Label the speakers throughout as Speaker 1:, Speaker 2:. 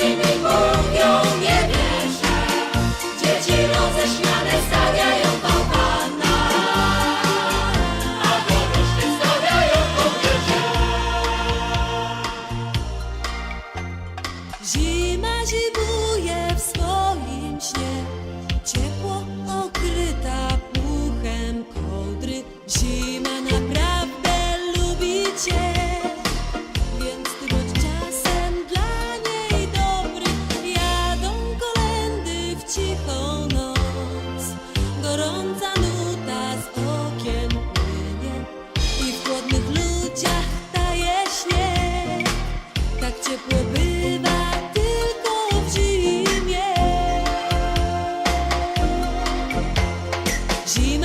Speaker 1: Thank you. Zie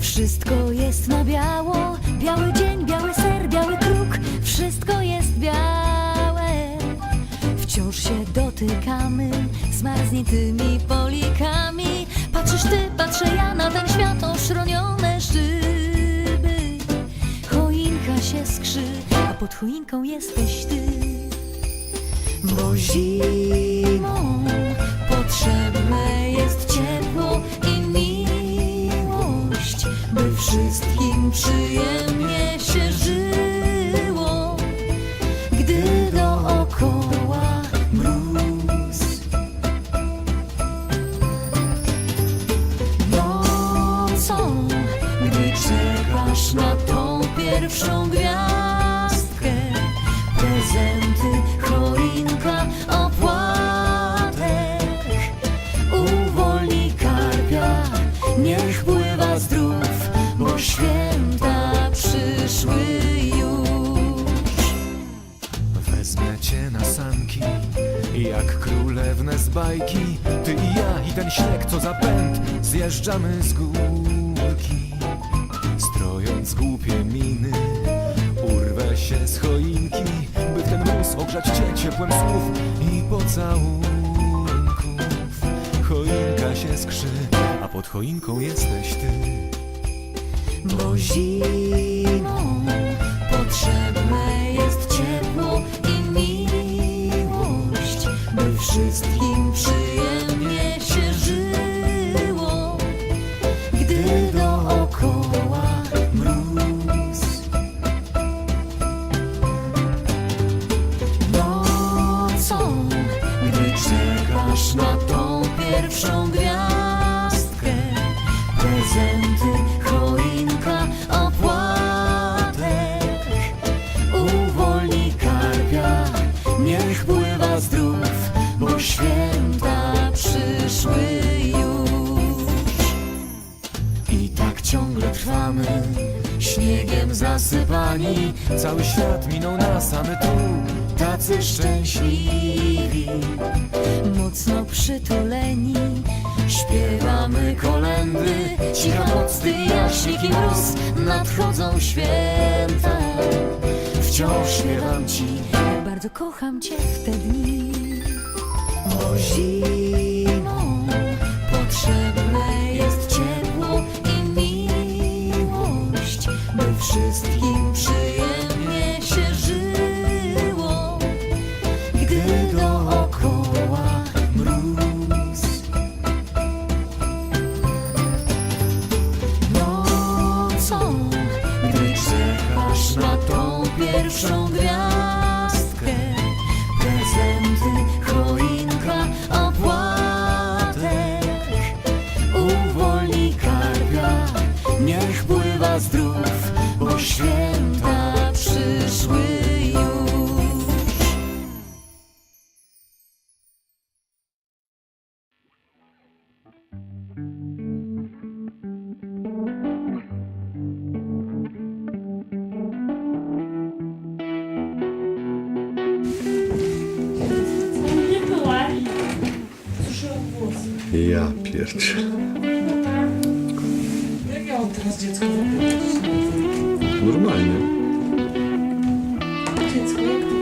Speaker 1: wszystko jest na biało. Biały dzień, biały ser, biały kruk, wszystko jest białe. Wciąż się dotykamy zmarzniętymi polikami. Patrzysz ty, patrzę ja na ten świat, oszronione szyby. Choinka się skrzy, a pod choinką jesteś ty. Bo zimą potrzebne jest wszystkim przyjemnie się żyło, gdy dookoła mróz. Nocą, gdy czekasz na tą pierwszą gwiazdkę,
Speaker 2: bajki. Ty i ja i ten śnieg, co za pęd Zjeżdżamy z górki. Strojąc głupie miny Urwę się z choinki By ten mróz ogrzać cię ciepłem słów I pocałunków. Choinka się skrzy, a pod choinką jesteś ty.
Speaker 1: Bo zimą potrzebne by wszystkim
Speaker 2: Cały świat minął nas, a my tu tacy szczęśliwi
Speaker 1: Mocno przytuleni.
Speaker 2: Śpiewamy kolendy Cicha noc, ty jaśnik i mróz. Nadchodzą święta. Wciąż śpiewam ci.
Speaker 1: Bardzo kocham cię w te dni. Bo zimą potrzebne
Speaker 3: jest ciepło i miłość Do
Speaker 2: wszystkich Pierdzie.
Speaker 4: Jak ja mam teraz dziecko?
Speaker 2: Normalnie.
Speaker 4: Dziecko, jak ty